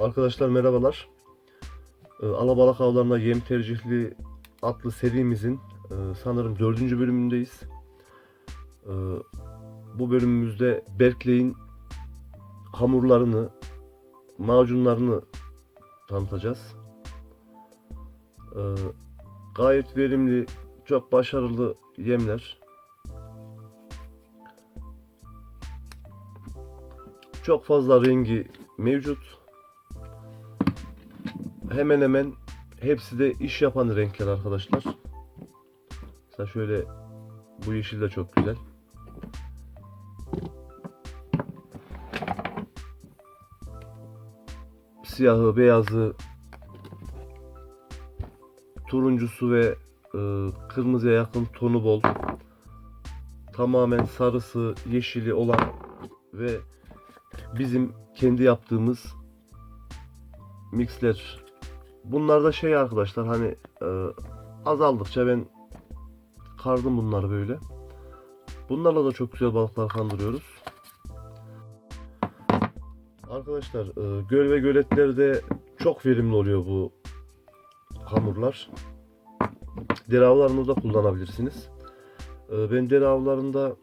Arkadaşlar merhabalar. Ee, Alabalık avlarına yem tercihli adlı serimizin e, sanırım dördüncü bölümündeyiz. Ee, Bu bölümümüzde Berkeley'in hamurlarını, macunlarını tanıtacağız. Ee, Gayet verimli, çok başarılı yemler. Çok fazla rengi mevcut hemen hemen hepsi de iş yapan renkler arkadaşlar. Mesela şöyle bu yeşil de çok güzel. Siyahı, beyazı, turuncusu ve e, kırmızıya yakın tonu bol. Tamamen sarısı, yeşili olan ve bizim kendi yaptığımız mixler. Bunlar da şey arkadaşlar hani e, azaldıkça ben kardım bunları böyle. Bunlarla da çok güzel balıklar kandırıyoruz. Arkadaşlar e, göl ve göletlerde çok verimli oluyor bu hamurlar. Dere avlarında da kullanabilirsiniz. E, ben dere avlarında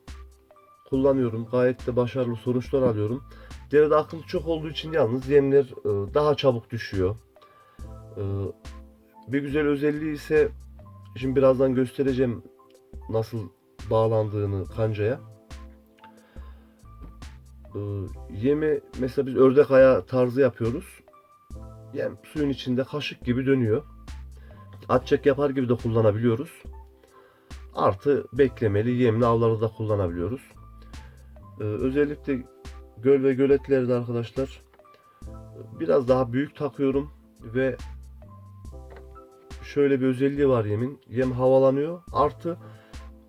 kullanıyorum. Gayet de başarılı sonuçlar alıyorum. Derede akıntı çok olduğu için yalnız yemler e, daha çabuk düşüyor. E, Bir güzel özelliği ise şimdi birazdan göstereceğim nasıl bağlandığını kancaya. E, Yemi mesela biz ördek ayağı tarzı yapıyoruz. Yem suyun içinde kaşık gibi dönüyor. Atçek yapar gibi de kullanabiliyoruz. Artı beklemeli yemli avlarda da kullanabiliyoruz. Ee, özellikle göl ve göletlerde arkadaşlar biraz daha büyük takıyorum ve şöyle bir özelliği var yemin. Yem havalanıyor. Artı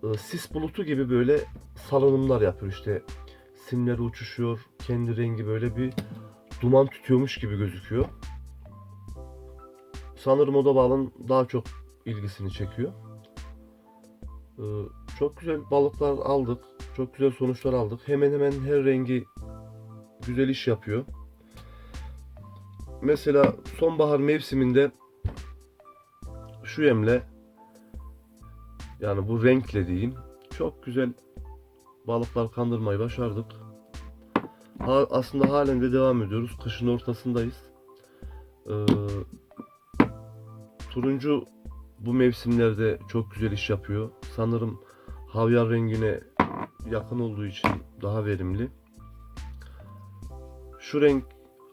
e, sis bulutu gibi böyle salınımlar yapıyor işte. Simleri uçuşuyor. Kendi rengi böyle bir duman tütüyormuş gibi gözüküyor. Sanırım o da balın daha çok ilgisini çekiyor. Ee, çok güzel balıklar aldık. Çok güzel sonuçlar aldık. Hemen hemen her rengi güzel iş yapıyor. Mesela sonbahar mevsiminde şu yemle yani bu renkle diyeyim çok güzel balıklar kandırmayı başardık. Ha, aslında halen de devam ediyoruz. Kışın ortasındayız. Ee, turuncu bu mevsimlerde çok güzel iş yapıyor. Sanırım havyar rengine yakın olduğu için daha verimli. Şu renk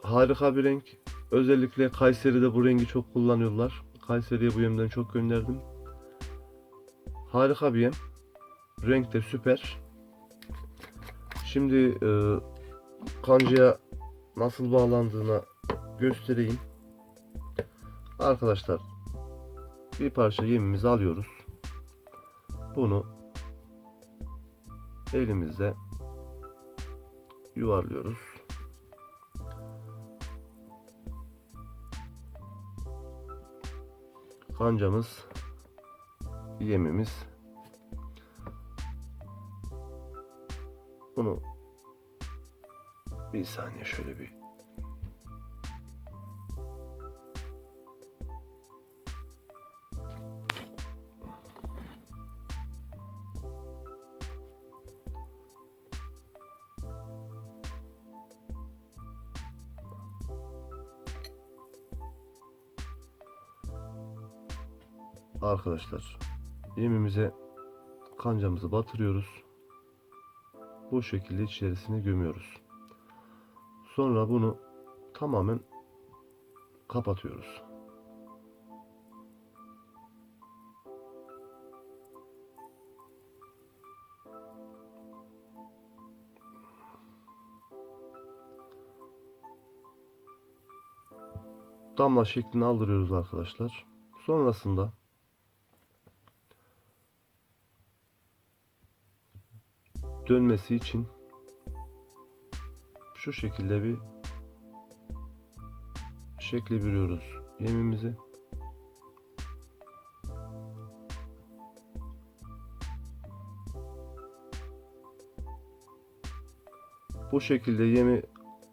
harika bir renk. Özellikle Kayseri'de bu rengi çok kullanıyorlar. Kayseri'ye bu yemden çok gönderdim. Harika bir yem. Renk de süper. Şimdi e, kancaya nasıl bağlandığına göstereyim. Arkadaşlar bir parça yemimizi alıyoruz. Bunu elimizde yuvarlıyoruz. Kancamız, yemimiz. Bunu bir saniye şöyle bir Arkadaşlar yemimize kancamızı batırıyoruz. Bu şekilde içerisine gömüyoruz. Sonra bunu tamamen kapatıyoruz. Damla şeklini aldırıyoruz arkadaşlar. Sonrasında dönmesi için şu şekilde bir şekli bürüyoruz yemimizi. Bu şekilde yemi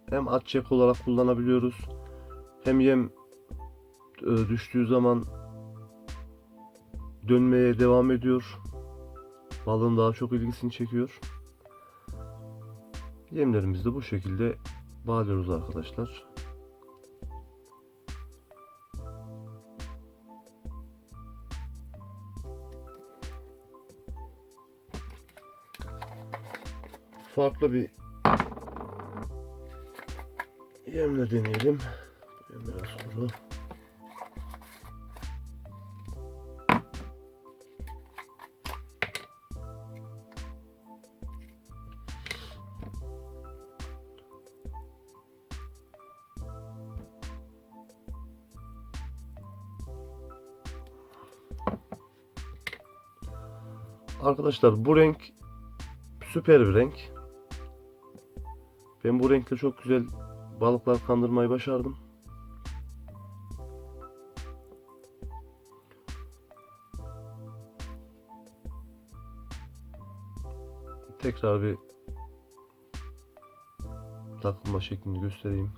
hem at çek olarak kullanabiliyoruz Hem yem e, düştüğü zaman dönmeye devam ediyor. Balığın daha çok ilgisini çekiyor. Yemlerimizi de bu şekilde bağlıyoruz arkadaşlar. Farklı bir yemle deneyelim. Biraz kuru. Arkadaşlar bu renk süper bir renk. Ben bu renkle çok güzel balıklar kandırmayı başardım. Tekrar bir takılma şeklini göstereyim.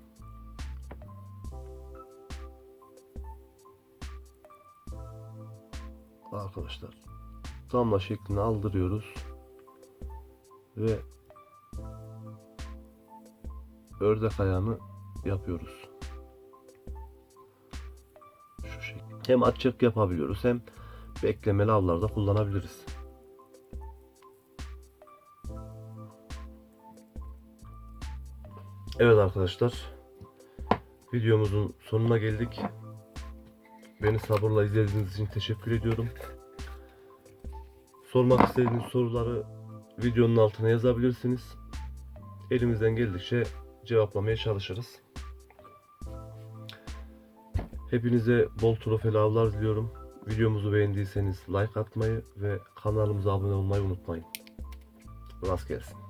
Arkadaşlar damla şeklini aldırıyoruz ve ördek ayağını yapıyoruz. Şu şekilde. Hem açık yapabiliyoruz hem beklemeli avlarda kullanabiliriz. Evet arkadaşlar. Videomuzun sonuna geldik. Beni sabırla izlediğiniz için teşekkür ediyorum. Sormak istediğiniz soruları videonun altına yazabilirsiniz. Elimizden geldikçe cevaplamaya çalışırız. Hepinize bol trofeli avlar diliyorum. Videomuzu beğendiyseniz like atmayı ve kanalımıza abone olmayı unutmayın. Rast gelsin.